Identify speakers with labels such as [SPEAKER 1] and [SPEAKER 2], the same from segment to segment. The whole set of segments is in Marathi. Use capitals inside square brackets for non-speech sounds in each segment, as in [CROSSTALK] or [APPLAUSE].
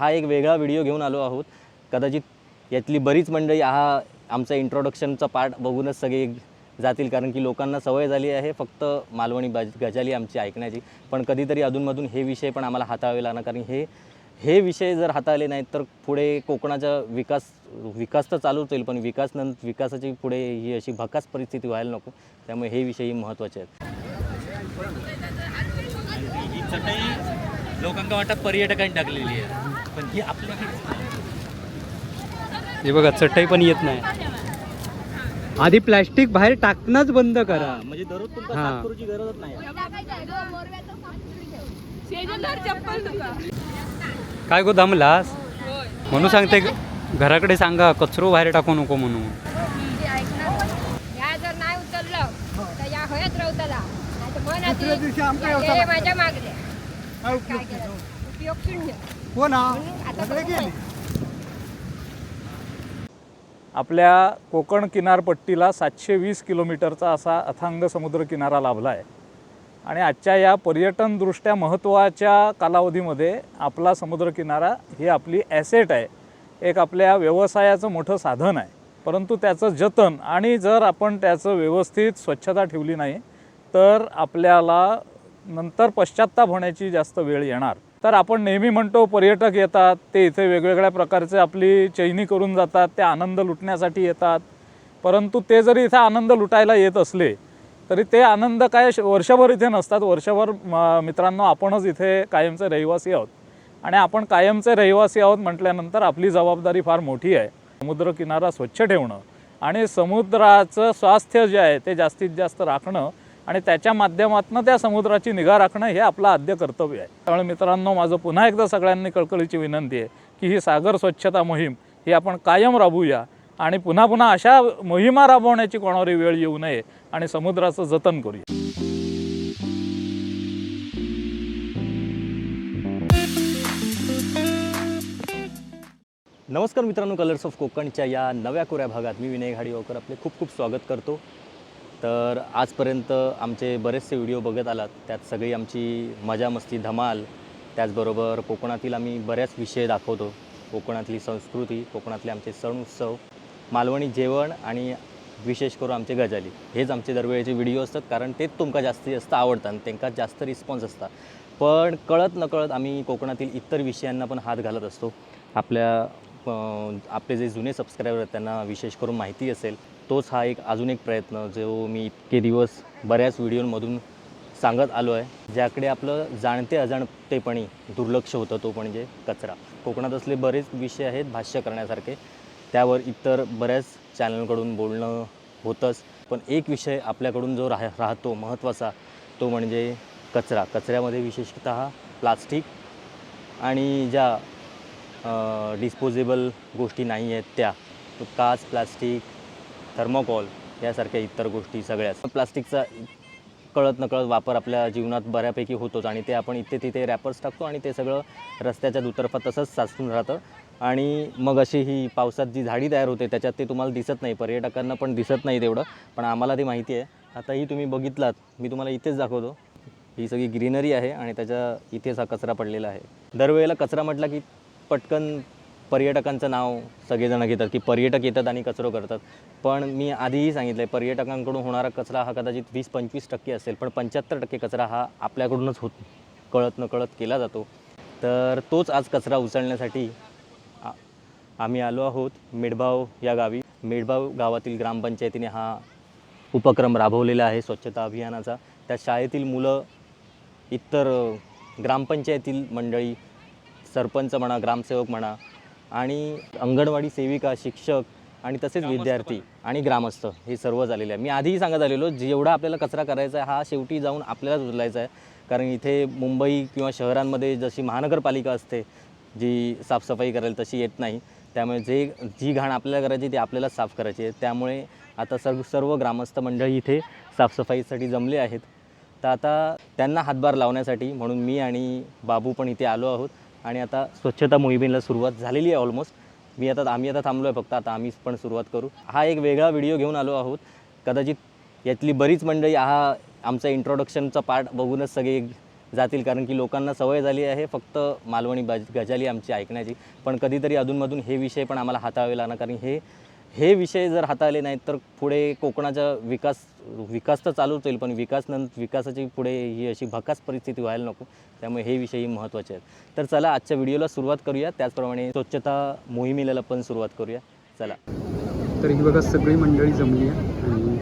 [SPEAKER 1] हा एक वेगळा व्हिडिओ घेऊन आलो आहोत. कदाचित यातली बरीच मंडळी हा आमचा इंट्रोडक्शनचा पार्ट बघूनच सगळे जातील कारण की लोकांना सवय झाली आहे फक्त मालवणी बाज गजाली आमची ऐकण्याची. पण कधीतरी अधूनमधून हे विषय पण आम्हाला हाताळावे लागणार कारण हे हे विषय जर हाताळले नाहीत तर पुढे कोकणाचा विकास विकास तर चालूच होईल पण विकास नंतर विकासाची पुढे ही अशी भकास परिस्थिती व्हायला नको. त्यामुळे हे विषयही महत्त्वाचे आहेत. लोकांना वाटत पर्यटकांनी टाकलेली आहे. पण ही आपल्याकडे
[SPEAKER 2] हे बघा चटई पण येत नाही. आधी प्लॅस्टिक बाहेर टाकणंच बंद करा.
[SPEAKER 1] म्हणजे दररोज तुमचा गरजच नाही.
[SPEAKER 2] काय गो दमलास? म्हणून सांगते घराकडे सांगा कचरो बाहेर टाकू नको म्हणून.
[SPEAKER 3] माझ्या मागल्या उपयोग शून्य. आता बघू.
[SPEAKER 4] आपल्या कोकण किनारपट्टीला सातशे वीस किलोमीटरचा असा अथांग समुद्र किनारा लाभला आहे आणि आजच्या या पर्यटनदृष्ट्या महत्त्वाच्या कालावधीमध्ये आपला समुद्रकिनारा ही आपली ॲसेट आहे. एक आपल्या व्यवसायाचं मोठं साधन आहे. परंतु त्याचं जतन आणि जर आपण त्याचं व्यवस्थित स्वच्छता ठेवली नाही तर आपल्याला नंतर पश्चात्ताप होण्याची जास्त वेळ येणार. तर आपण नेहमी म्हणतो पर्यटक येतात ते इथे वेगवेगळ्या प्रकारचे आपली चैनी करून जातात ते आनंद लुटण्यासाठी येतात. परंतु ते जरी इथे आनंद लुटायला येत असले तरी ते आनंद काय श- वर्षभर इथे नसतात. वर्षभर म- मित्रांनो आपणच इथे कायमचे रहिवासी आहोत. आणि आपण कायमचे रहिवासी आहोत म्हटल्यानंतर आपली जबाबदारी फार मोठी आहे. समुद्रकिनारा स्वच्छ ठेवणं आणि समुद्राचं स्वास्थ्य जे आहे ते जास्तीत जास्त राखणं आणि त्याच्या माध्यमातून त्या समुद्राची निगा राखणं हे आपलं आद्य कर्तव्य आहे. त्यामुळे मित्रांनो माझं पुन्हा एकदा सगळ्यांनी कळकळीची विनंती आहे की ही सागर स्वच्छता मोहीम ही आपण कायम राबवूया आणि पुन्हा पुन्हा अशा मोहिमा राबवण्याची कोणावरही वेळ येऊ नये आणि समुद्राचं जतन करूया.
[SPEAKER 1] नमस्कार मित्रांनो कलर्स ऑफ कोकणच्या या नव्या कोऱ्या भागात मी विनय घाडीवकर. आपले खूप खूप स्वागत करतो. तर आजपर्यंत आमचे बरेचसे व्हिडिओ बघत आलात. त्यात सगळी आमची मजा मस्ती धमाल त्याचबरोबर कोकणातील आम्ही बऱ्याच विषय दाखवतो. कोकणातली संस्कृती कोकणातले आमचे सण उत्सव मालवणी जेवण आणि विशेष करून आमचे गजाली. हेच आमचे दरवेळेचे व्हिडिओ असतात कारण तेच तुमका जास्तीत जास्त आवडतात आणि त्यांका जास्त रिस्पॉन्स असतात. पण कळत नकळत आम्ही कोकणातील इतर विषयांना पण हात घालत असतो. आपल्या आपले जे जुने सबस्क्रायबर आहेत त्यांना विशेष करून माहिती असेल. तोच हा एक अजून एक प्रयत्न जो मी इतके दिवस बऱ्याच व्हिडिओंमधून सांगत आलो आहे ज्याकडे आपलं जाणते अजाणतेपणी दुर्लक्ष होतं तो म्हणजे कचरा. कोकणात असले बरेच विषय आहेत भाष्य करण्यासारखे त्यावर इतर बऱ्याच चॅनलकडून बोलणं होतंच. पण एक विषय आपल्याकडून जो राह राहतो महत्त्वाचा तो म्हणजे कचरा. कचऱ्यामध्ये विशेषतः प्लास्टिक आणि ज्या डिस्पोजेबल गोष्टी नाही आहेत त्या तो काच प्लास्टिक थर्मोकॉल यासारख्या इतर गोष्टी सगळ्याच. प्लास्टिकचा कळत नकळत वापर आपल्या जीवनात बऱ्यापैकी होतोच आणि ते आपण इथे तिथे रॅपर्स टाकतो आणि ते सगळं रस्त्याच्या दुतर्फा तसंच साचून राहतं. आणि मग अशी ही पावसात जी झाडी तयार होते त्याच्यात ते तुम्हाला दिसत नाही पर्यटकांना पण दिसत नाही तेवढं. पण आम्हाला ते माहिती आहे. आताही तुम्ही बघितलात मी तुम्हाला इथेच दाखवतो. ही सगळी ग्रीनरी आहे आणि त्याच्या इथेच हा कचरा पडलेला आहे. दरवेळेला कचरा म्हटला की पटकन पर्यटकांचं नाव सगळेजण घेतात की पर्यटक येतात आणि कचरो करतात. पण मी आधीही सांगितलं आहे पर्यटकांकडून होणारा कचरा हा कदाचित वीस पंचवीस टक्के असेल पण पंच्याहत्तर टक्के कचरा हा आपल्याकडूनच होत कळत नकळत केला जातो. तर तोच आज कचरा उचलण्यासाठी आम्ही आलो आहोत मेडभाव या गावी. मेडभाव गावातील ग्रामपंचायतीने हा उपक्रम राबवलेला आहे स्वच्छता अभियानाचा. त्या शाळेतील मुलं इतर ग्रामपंचायतील मंडळी सरपंच म्हणा ग्रामसेवक म्हणा आणि अंगणवाडी सेविका शिक्षक आणि तसेच विद्यार्थी आणि ग्रामस्थ हे सर्व झालेले आहे. मी आधीही सांगत आलेलो जेवढा आपल्याला कचरा करायचा आहे हा शेवटी जाऊन आपल्यालाच उचलायचा आहे. कारण इथे मुंबई किंवा शहरांमध्ये जशी महानगरपालिका असते जी साफसफाई करेल तशी येत नाही. त्यामुळे जे जी घाण आपल्याला करायची ती आपल्यालाच साफ करायची आहे. त्यामुळे आता सर्व सर्व ग्रामस्थ मंडळी इथे साफसफाईसाठी जमले आहेत. तर आता त्यांना हातभार लावण्यासाठी म्हणून मी आणि बाबू पण इथे आलो आहोत. आणि आता स्वच्छता मोहिमेला सुरुवात झालेली आहे ऑलमोस्ट मी आता आम्ही आता थांबलो आहे फक्त आता आम्हीच पण सुरुवात करू. हा एक वेगळा व्हिडिओ घेऊन आलो आहोत. कदाचित यातली बरीच मंडळी हा आमचा इंट्रोडक्शनचा पार्ट बघूनच सगळे जातील कारण की लोकांना सवय झाली आहे फक्त मालवणी बाज गजाली आमची ऐकण्याची. पण कधीतरी अधूनमधून हे विषय पण आम्हाला हाताळावे लागणार कारण हे हे विषय जर हाताळले नाहीत तर पुढे कोकणाचा विकास विकास तर चालूच होईल पण विकास नंतर विकासाची पुढे ही अशी भकास परिस्थिती व्हायला नको. त्यामुळे हे विषयही महत्त्वाचे आहेत. तर चला आजच्या व्हिडिओला सुरुवात करूया. त्याचप्रमाणे स्वच्छता मोहिमेला पण सुरुवात करूया. चला.
[SPEAKER 2] तर ही बघा सगळी मंडळी जमली आहे. आणि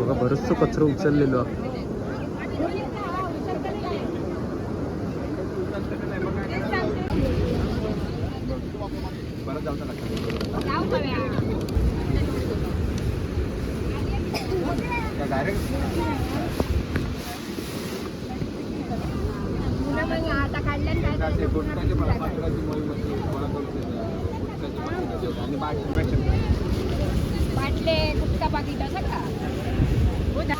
[SPEAKER 2] बघा बरंचसं कचरं उचललेलो आहे.
[SPEAKER 3] बाटले गुटखा पाकिट असं का हो ना.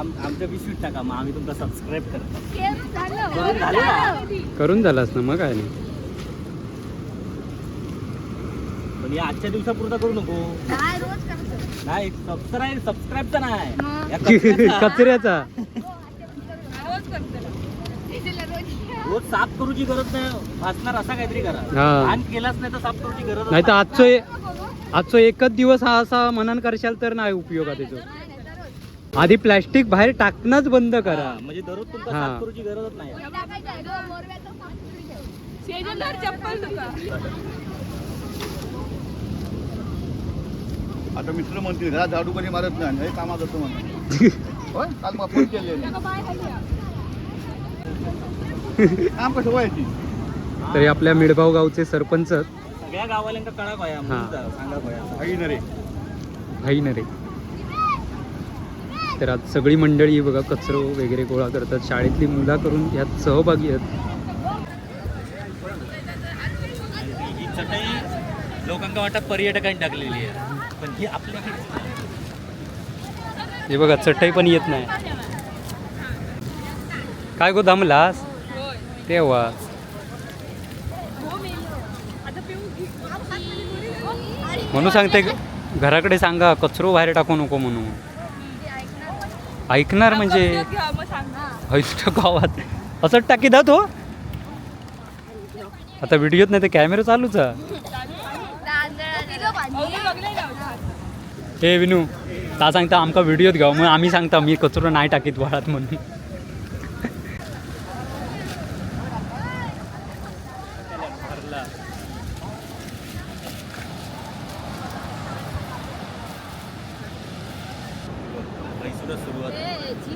[SPEAKER 1] आमच्या विश्वीत टाका मग आम्ही तुमचा सबस्क्राईब करतो. करून झालं ना?
[SPEAKER 2] करून झालास ना मग काय नाही
[SPEAKER 1] पण या आजच्या दिवसापुरता करू नको
[SPEAKER 3] काय रोज करतो?
[SPEAKER 1] नाही सबस्क्राईब सबस्क्राईबचा नाही
[SPEAKER 3] मग?
[SPEAKER 1] या कचऱ्याचा. [LAUGHS]
[SPEAKER 2] कचऱ्याचा
[SPEAKER 3] रोज करतो
[SPEAKER 1] साफ करूची गरज नाही वाचणार असा काहीतरी करा
[SPEAKER 2] हा.
[SPEAKER 1] आणि केलाच नाही तर साफ करूची गरज
[SPEAKER 2] नाही तर आजचो ए- आजचो एकच दिवस हा असा मनन करशाल तर नाही उपयोग आहे त्याचा. आधी प्लॅस्टिक बाहेर टाकणंच बंद करा.
[SPEAKER 1] म्हणजे दररोज तुमचा
[SPEAKER 2] हा.
[SPEAKER 1] साफ करूची गरजच नाही.
[SPEAKER 3] ठेव.
[SPEAKER 5] आता मित्र म्हणतील घरात झाडू कधी मारत नाही. हे कामात असतो म्हणून [LAUGHS] होय काल मग फोन केले. काम कसं व्हायची?
[SPEAKER 2] तरी आपल्या मिडभाव गावचे सरपंच
[SPEAKER 1] सगळ्या गावाल्यांका कळा पाया
[SPEAKER 2] हा.
[SPEAKER 1] सांगा पाया
[SPEAKER 5] आई नरे.
[SPEAKER 2] भाई नरे. तर आज सगळी मंडळी बघा कचरो वगैरे गोळा करतात. शाळेतली मुला करून यात सहभागी आहेत.
[SPEAKER 1] लोकांना वाटत पर्यटकांनी टाकलेली आहे. पण ही आपल्या
[SPEAKER 2] हे बघा चटई पण येत नाही. काय गो दमलास? तेव्हा म्हणून सांगते घराकडे सांगा कचरो बाहेर टाकू नको म्हणून. ऐकणार म्हणजे? गावात. असंच टाकी दा तो आता व्हिडिओत नाही तर कॅमेरा चालूच हे विनू ता सांगता आमका व्हिडिओत घ्या मग आम्ही सांगता मी कचरो नाही टाकीत वाळात म्हणून.
[SPEAKER 1] सुरुवात.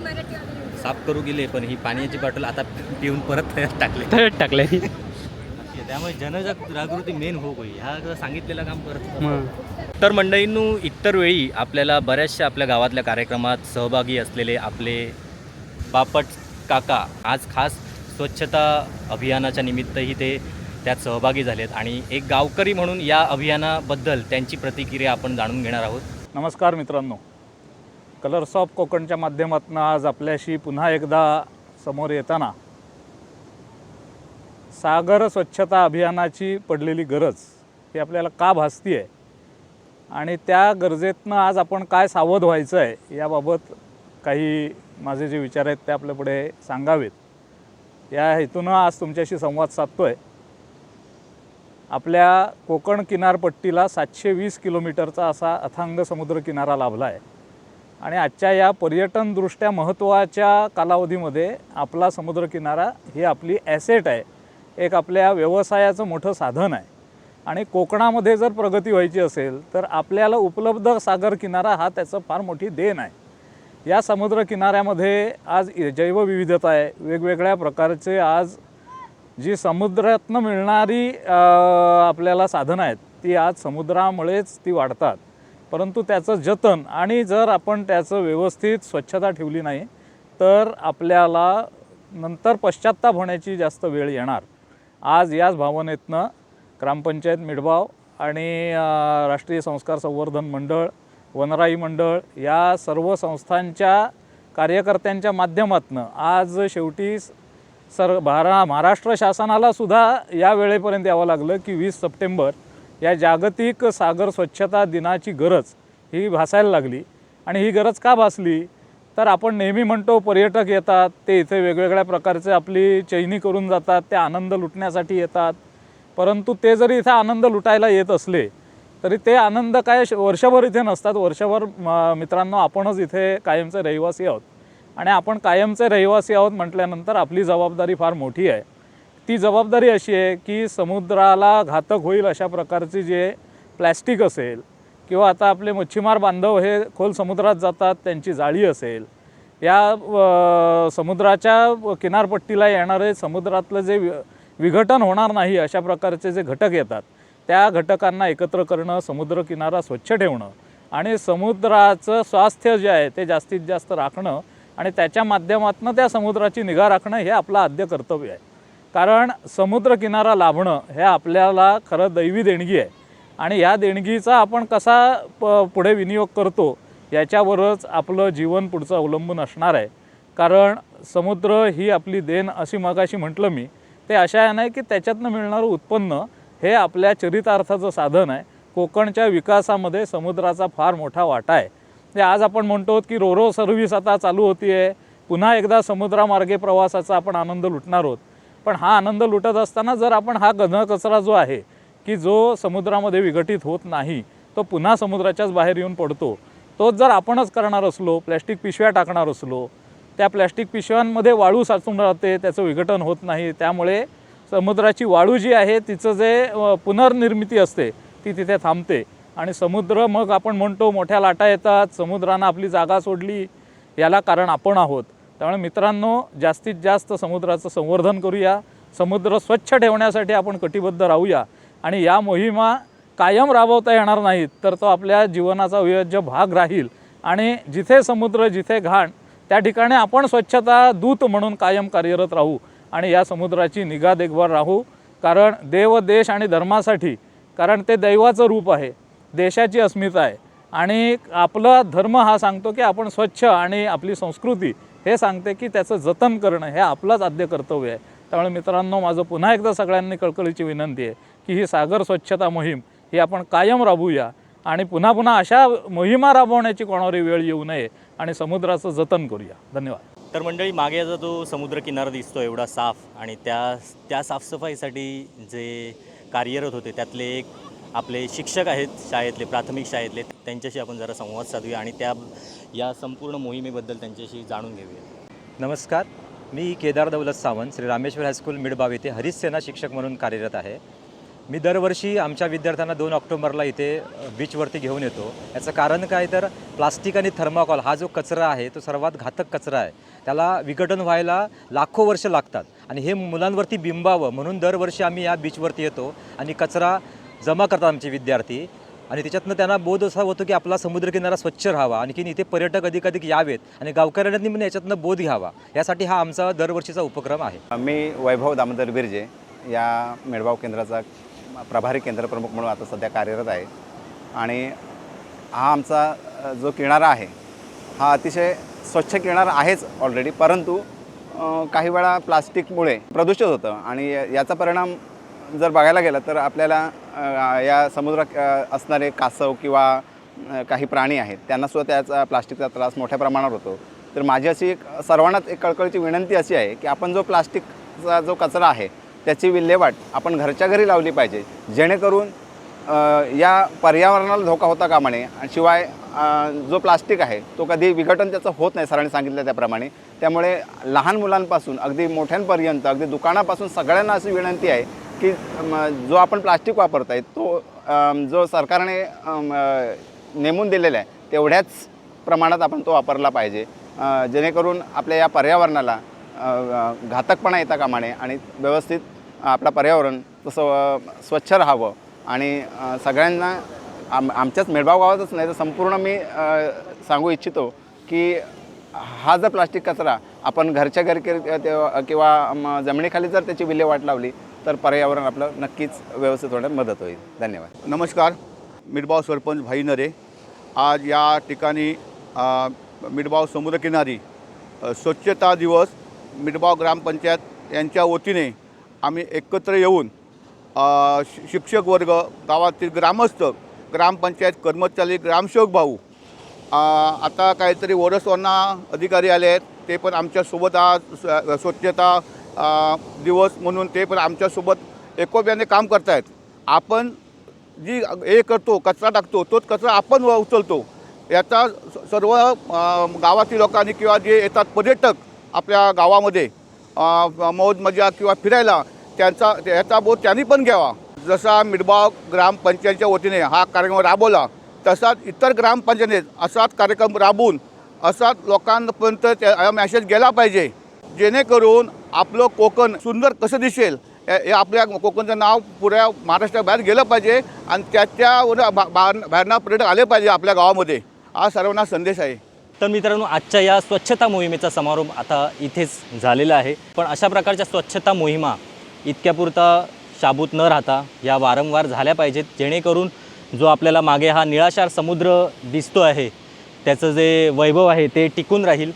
[SPEAKER 3] मराठीवाली.
[SPEAKER 1] साफ करू गेले पण ही पाण्याची बॉटल आता पिऊन परत टाकले.
[SPEAKER 2] तर टाकलंय
[SPEAKER 1] त्यामुळे जनजागृती मेन हो होई ह्या सांगितलेलं काम करत तर मंडळींनो इतर वेळी आपल्याला बऱ्याचशा आपल्या गावातल्या कार्यक्रमात सहभागी असलेले आपले बापट काका आज खास स्वच्छता अभियानाच्या निमित्तही ते त्यात सहभागी झालेत. आणि एक गावकरी म्हणून या अभियानाबद्दल त्यांची प्रतिक्रिया आपण जाणून घेणार आहोत.
[SPEAKER 4] नमस्कार मित्रांनो. कलर्स ऑफ कोकणच्या माध्यमातून आज आपल्याशी पुन्हा एकदा समोर येताना सागर स्वच्छता अभियानाची पडलेली गरज ही आपल्याला का भासती आहे आणि त्या गरजेतनं आज आपण काय सावध व्हायचं आहे याबाबत काही माझे जे विचार आहेत ते आपल्या पुढे सांगावेत. या हेतूनं आज तुमच्याशी संवाद साधतो आहे आपल्या कोकण किनारपट्टीला सातशे वीस किलोमीटरचा असा अथांग समुद्र किनारा लाभला आहे आणि आजच्या या पर्यटनदृष्ट्या महत्त्वाच्या कालावधीमध्ये आपला समुद्रकिनारा ही आपली ॲसेट आहे. एक आपल्या व्यवसायाचं मोठं साधन आहे. आणि कोकणामध्ये जर प्रगती व्हायची असेल तर आपल्याला उपलब्ध सागर किनारा हा त्याचं फार मोठी देण आहे. या समुद्र किनाऱ्यामध्ये आज जैवविविधता आहे. वेगवेगळ्या प्रकारचे आज जी समुद्रातनं मिळणारी आपल्याला साधनं आहेत ती आज समुद्रामुळेच ती वाढतात. परंतु त्याचं जतन आणि जर आपण त्याचं व्यवस्थित स्वच्छता ठेवली नाही तर आपल्याला नंतर पश्चात्ताप होण्याची जास्त वेळ येणार. आज याच भावनेतनं ग्रामपंचायत मिडबाव आणि राष्ट्रीय संस्कार संवर्धन मंडळ वनराई मंडळ या सर्व संस्थांच्या कार्यकर्त्यांच्या माध्यमातून आज शेवटी सर भारा महाराष्ट्र शासनालासुद्धा या वेळेपर्यंत यावं लागलं की वीस सप्टेंबर या जागतिक सागर स्वच्छता दिनाची गरज ही भासायला लागली. आणि ही गरज का भासली? तर आपण नेहमी म्हणतो पर्यटक येतात ते इथे वेगवेगळ्या प्रकारचे आपली चैनी करून जातात ते आनंद लुटण्यासाठी येतात. परंतु ते जरी इथे आनंद लुटायला येत असले तरी ते आनंद काय श- वर्षभर इथे नसतात. वर्षभर म- मित्रांनो आपणच इथे कायमचे रहिवासी आहोत. आणि आपण कायमचे रहिवासी आहोत म्हटल्यानंतर आपली जबाबदारी फार मोठी आहे. ती जबाबदारी अशी आहे की समुद्राला घातक होईल अशा प्रकारचे जे प्लॅस्टिक असेल किंवा आता आपले मच्छीमार बांधव हे खोल समुद्रात जातात त्यांची जाळी असेल या समुद्राच्या किनारपट्टीला येणारे समुद्रातलं जे वि विघटन होणार नाही अशा प्रकारचे जे घटक येतात त्या घटकांना एकत्र करणं समुद्रकिनारा स्वच्छ ठेवणं आणि समुद्राचं स्वास्थ्य जे आहे ते जास्तीत जास्त राखणं आणि त्याच्या माध्यमातून त्या समुद्राची निगा राखणं हे आपलं आद्य कर्तव्य आहे. कारण समुद्रकिनारा लाभणं हे आपल्याला खरं दैवी देणगी आहे. आणि या देणगीचा आपण कसा प पुढे विनियोग करतो याच्यावरच आपलं जीवन पुढचं अवलंबून असणार आहे. कारण समुद्र ही आपली देण अशी मगाशी म्हटलं मी ते अशा आहे नाही की त्याच्यातनं मिळणारं उत्पन्न हे आपल्या चरितार्थाचं साधन आहे. कोकणच्या विकासामध्ये समुद्राचा फार मोठा वाटा आहे. म्हणजे आज आपण म्हणतो की रोरो सर्व्हिस आता चालू होती आहे पुन्हा एकदा समुद्रामार्गे प्रवासाचा आपण आनंद लुटणार आहोत. पण हा आनंद लुटत असताना जर आपण हा घन कचरा जो आहे की जो समुद्रामध्ये विघटित होत नाही तो पुन्हा समुद्राच्याच बाहेर येऊन पडतो तोच जर आपणच करणार असलो प्लॅस्टिक पिशव्या टाकणार असलो त्या प्लॅस्टिक पिशव्यांमध्ये वाळू साचून राहते त्याचं विघटन होत नाही त्यामुळे समुद्राची वाळू जी आहे तिचं जे पुनर्निर्मिती असते ती तिथे थांबते. आणि समुद्र मग आपण म्हणतो मोठ्या लाटा येतात समुद्रानं आपली जागा सोडली याला कारण आपण आहोत. त्यामुळे मित्रांनो जास्तीत जास्त समुद्राचं संवर्धन करूया. समुद्र स्वच्छ ठेवण्यासाठी आपण कटिबद्ध राहूया. आणि या मोहिमा कायम राबवता येणार नाहीत तर तो आपल्या जीवनाचा अविभाज्य भाग राहील. आणि जिथे समुद्र जिथे घाण त्या ठिकाणी आपण स्वच्छता दूत म्हणून कायम कार्यरत राहू आणि या समुद्राची निगा देखभाल राहू. कारण देव देश आणि धर्मासाठी कारण ते दैवाचं रूप आहे देशाची अस्मिता आहे. आणि आपला धर्म हा सांगतो की आपण स्वच्छ आणि आपली संस्कृती हे सांगते की त्याचं जतन करणं हे आपलंच आद्य कर्तव्य आहे. त्यामुळे मित्रांनो माझं पुन्हा एकदा सगळ्यांनी कळकळीची विनंती आहे की ही सागर स्वच्छता मोहीम ही आपण कायम राबवूया आणि पुन्हा पुन्हा अशा मोहिमा राबवण्याची कोणावरही वेळ येऊ नये आणि समुद्राचं जतन करूया. धन्यवाद.
[SPEAKER 1] तर मंडळी मागे याचा जो समुद्रकिनारा दिसतो एवढा साफ आणि त्या त्या साफसफाईसाठी जे कार्यरत होते त्यातले एक आपले शिक्षक आहेत शाळेतले प्राथमिक शाळेतले त्यांच्याशी आपण जरा संवाद साधूया आणि त्या या संपूर्ण मोहिमेबद्दल त्यांच्याशी जाणून घेऊया.
[SPEAKER 6] नमस्कार. मी केदार दौलत सावंत श्री रामेश्वर हायस्कूल मिडबाव येथे हरिसेना शिक्षक म्हणून कार्यरत आहे. मी दरवर्षी आमच्या विद्यार्थ्यांना दोन ऑक्टोबरला इथे बीचवरती घेऊन येतो. याचं कारण काय तर प्लास्टिक आणि थर्माकॉल हा जो कचरा आहे तो सर्वात घातक कचरा आहे. त्याला विघटन व्हायला लाखो वर्ष लागतात. आणि हे मुलांवरती बिंबावं म्हणून दरवर्षी आम्ही या बीचवरती येतो. आणि कचरा जमा करतात आमचे विद्यार्थी. आणि त्याच्यातनं त्यांना बोध असा होतो की आपला समुद्रकिनारा स्वच्छ राहावा. आणखीन इथे पर्यटक अधिकाधिक यावेत आणि गावकऱ्यांनी पण याच्यातनं बोध घ्यावा. यासाठी हा आमचा दरवर्षीचा उपक्रम आहे.
[SPEAKER 7] मी वैभव दामोदर बिर्जे या मेळगाव केंद्राचा प्रभारी केंद्र प्रमुख म्हणून आता सध्या कार्यरत आहे. आणि हा आमचा जो किनारा आहे हा अतिशय स्वच्छ किनारा आहेच ऑलरेडी परंतु काही वेळा प्लास्टिकमुळे प्रदूषित होतं. आणि याचा परिणाम जर बघायला गेलं तर आपल्याला या समुद्रात असणारे कासव किंवा काही प्राणी आहेत त्यांनासुद्धा त्याचा प्लास्टिकचा त्रास मोठ्या प्रमाणावर होतो. तर माझी अशी एक सर्वांनाच एक कळकळीची विनंती अशी आहे की आपण जो प्लास्टिकचा जो कचरा आहे त्याची विल्हेवाट आपण घरच्या घरी लावली पाहिजे जेणेकरून या पर्यावरणाला धोका होता कामा नये आणि शिवाय जो प्लास्टिक आहे तो कधी विघटन त्याचं होत नाही सरांनी सांगितलं त्याप्रमाणे. त्यामुळे लहान मुलांपासून अगदी मोठ्यांपर्यंत अगदी दुकानापासून सगळ्यांना अशी विनंती आहे की जो आपण प्लास्टिक वापरत आहे तो जो सरकारने नेमून दिलेला आहे तेवढ्याच प्रमाणात आपण तो वापरला पाहिजे. जेणेकरून आपल्या या पर्यावरणाला घातकपणा येता कामा नये आणि व्यवस्थित आपलं पर्यावरण तसं स्वच्छ राहावं. आणि सगळ्यांना आम आमच्याच मेळगाव गावातच नाही तर संपूर्ण मी सांगू इच्छितो की हा जर प्लास्टिक कचरा आपण घरच्या घरी ते- किंवा म, जमिनीखाली जर त्याची विल्हेवाट लावली तर पर्यावरण आपलं नक्कीच व्यवस्थित होण्यात मदत होईल. धन्यवाद.
[SPEAKER 5] नमस्कार मिडबाव सरपंच भाई नरे. आज या ठिकाणी मिडबाव समुद्रकिनारी स्वच्छता दिवस मिडबाव ग्रामपंचायत यांच्या वतीने आम्ही एकत्र येऊन शि- शिक्षक वर्ग गावातील ग्रामस्थ ग्रामपंचायत कर्मचारी ग्रामसेवक भाऊ आता काहीतरी वरसवाना अधिकारी आले आहेत ते पण आमच्यासोबत आज स्वच्छता दिवस म्हणून ते पण आमच्यासोबत एकोप्याने काम करतायत. आपण जी हे करतो कचरा टाकतो तोच कचरा आपण उचलतो. याचा स- सर्व गावातील लोकांनी किंवा जे येतात पर्यटक आपल्या गावामध्ये मौज मजा किंवा फिरायला त्यांचा याचा बोध त्यांनी पण घ्यावा. जसा मिडबाव ग्रामपंचायतच्या वतीने हा कार्यक्रम राबवला तसाच इतर ग्रामपंचायतीत असाच कार्यक्रम राबवून असाच लोकांपर्यंत त्या मॅसेज गेला पाहिजे. जेणेकरून आपलं कोकण सुंदर कसं दिसेल हे आपल्या कोकणचं नाव पुऱ्या महाराष्ट्राबाहेर गेलं पाहिजे आणि त्याच्यावर बा- बाहेरना पर्यटक आले पाहिजे आपल्या गावामध्ये. हा सर्वांना संदेश आहे.
[SPEAKER 1] तर मित्रांनो आजच्या या स्वच्छता मोहिमेचा समारोप आता इथेच झालेला आहे. पण अशा प्रकारच्या स्वच्छता मोहिमा इतक्यापुरता शाबूत न राहता या वारंवार झाल्या पाहिजेत जेणेकरून जो आपल्याला मागे हा निळाशार समुद्र दिसतो आहे त्याचं जे वैभव आहे ते टिकून राहील.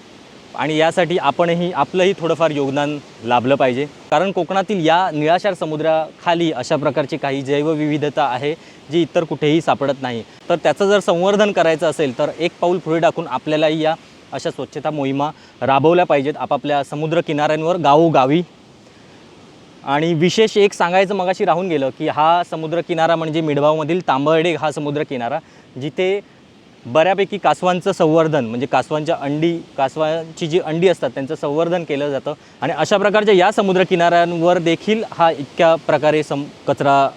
[SPEAKER 1] आणि यासाठी आपणही आपलंही थोडंफार योगदान लाभलं पाहिजे. कारण कोकणातील या निळाशार समुद्राखाली अशा प्रकारची काही जैवविविधता आहे जी इतर कुठेही सापडत नाही. तर त्याचं जर संवर्धन करायचं असेल तर एक पाऊल पुढे टाकून आपल्यालाही या अशा स्वच्छता मोहिमा राबवल्या पाहिजेत. आपापल्या समुद्र किनाऱ्यांवर गावोगावी. आणि विशेष एक सांगायचं मगाशी राहून गेलं की हा समुद्रकिनारा म्हणजे मिडभावमधील तांबर्डे हा समुद्रकिनारा जिथे बऱ्यापैकी कासवांचं संवर्धन म्हणजे कासवांच्या अंडी कासवांची जी अंडी असतात त्यांचं संवर्धन केलं जातं. आणि अशा प्रकारच्या या समुद्रकिनाऱ्यांवर देखील हा इतक्या प्रकारे सम कचरा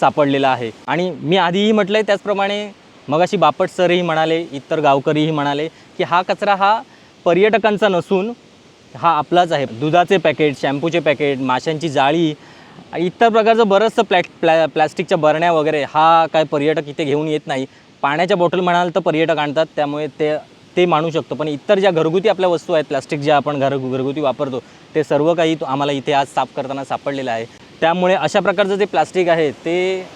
[SPEAKER 1] सापडलेला आहे. आणि मी आधीही म्हटलं आहे त्याचप्रमाणे मगाशी बापट सरही म्हणाले इतर गावकरीही म्हणाले की हा कचरा हा पर्यटकांचा नसून हा आपलाच आहे. दुधाचे पॅकेट शॅम्पूचे पॅकेट माशांची जाळी इतर प्रकारचं बरंचसं प्लॅ प्लॅ प्लॅस्टिकच्या बरण्या वगैरे हा काय पर्यटक इथे घेऊन येत नाही. पाण्याच्या बॉटल म्हणाल तर पर्यटक आणतात त्यामुळे ते ते मानू शकतो. पण इतर ज्या घरगुती आपल्या वस्तू आहेत प्लास्टिक ज्या आपण घर घरगुती वापरतो ते सर्व काही आम्हाला इथे आज साफ करताना सापडलेलं आहे. त्यामुळे अशा प्रकारचं जे प्लास्टिक आहे ते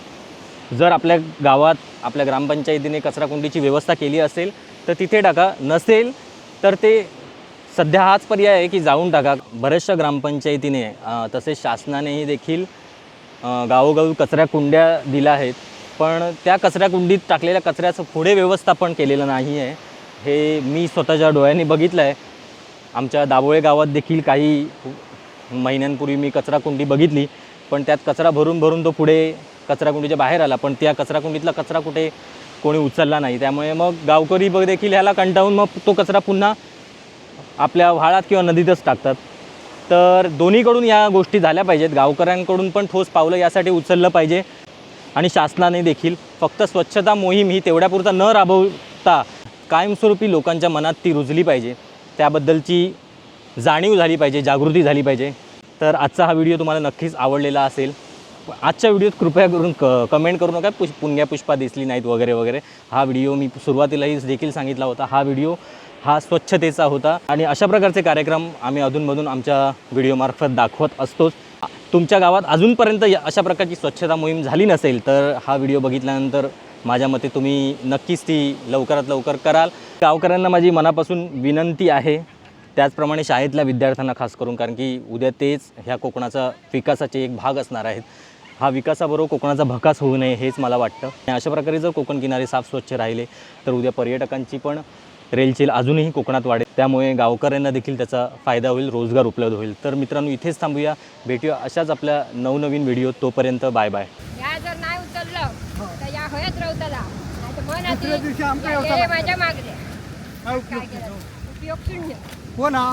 [SPEAKER 1] जर आपल्या गावात आपल्या ग्रामपंचायतीने कचराकुंडीची व्यवस्था केली असेल तर तिथे टाका. नसेल तर ते सध्या हाच पर्याय आहे की जाऊन टाका. बऱ्याचशा ग्रामपंचायतीने तसेच शासनानेही देखील अ, गावोगावी कचऱ्या कुंड्या दिल्या आहेत. पण त्या कचऱ्याकुंडीत टाकलेल्या कचऱ्याचं पुढे व्यवस्थापन केलेलं नाही आहे. हे मी स्वतःच्या डोळ्यांनी बघितलं आहे आमच्या दाबोळे गावात देखील काही महिन्यांपूर्वी मी कचराकुंडी बघितली पण त्यात कचरा भरून भरून तो पुढे कचराकुंडीच्या बाहेर आला. पण त्या कचराकुंडीतला कचरा कुठे कोणी उचलला नाही. त्यामुळे मग गावकरी बघ देखील ह्याला कंटाळून मग तो कचरा पुन्हा आपल्या व्हाळात किंवा नदीतच टाकतात. तर दोन्हीकडून या गोष्टी झाल्या पाहिजेत. गावकऱ्यांकडून पण ठोस पावलं यासाठी उचललं पाहिजे. आणि शासनाने देखील फक्त स्वच्छता मोहीम ही तेवढ्यापुरता न राबवता कायमस्वरूपी लोकांच्या मनात ती रुजली पाहिजे. त्याबद्दलची जाणीव झाली पाहिजे जागृती झाली पाहिजे. तर आजचा हा व्हिडिओ तुम्हाला नक्कीच आवडलेला असेल. आजच्या व्हिडिओत कृपया करून क कमेंट करू नका. पुष पुण्या पुष्पा दिसली नाहीत वगैरे वगैरे. हा व्हिडिओ मी सुरुवातीलाही देखील सांगितला होता. हा व्हिडिओ हा स्वच्छतेचा होता. आणि अशा प्रकारचे कार्यक्रम आम्ही अधूनमधून आमच्या व्हिडिओमार्फत दाखवत असतोच. तुमच्या गावात अजूनपर्यंत अशा प्रकारची स्वच्छता मोहीम झाली नसेल तर हा व्हिडिओ बघितल्यानंतर माझ्या मते तुम्ही नक्कीच ती लवकरात लवकर कराल. गावकऱ्यांना माझी मनापासून विनंती आहे त्याचप्रमाणे शाळेतल्या विद्यार्थ्यांना खास करून कारण की उद्या तेच ह्या कोकणाचा विकासाचे एक भाग असणार आहेत. हा विकासाबरोबर कोकणाचा भकास होऊ नये हेच मला वाटतं. आणि अशा प्रकारे जर कोकण किनारे साफ स्वच्छ राहिले तर उद्या पर्यटकांची पण रेलचेल अजूनही कोकणात वाढेल. त्यामुळे गावकऱ्यांना देखील त्याचा फायदा होईल रोजगार उपलब्ध होईल. तर मित्रांनो इथेच थांबूया. भेटूया अशाच आपल्या नवनवीन व्हिडिओ तोपर्यंत बाय बाय
[SPEAKER 3] या जर नाही उचललं तर या होयात "हे माझ्या
[SPEAKER 8] उपयोग
[SPEAKER 3] केलं? उपयोग शून्य.
[SPEAKER 8] हो ना.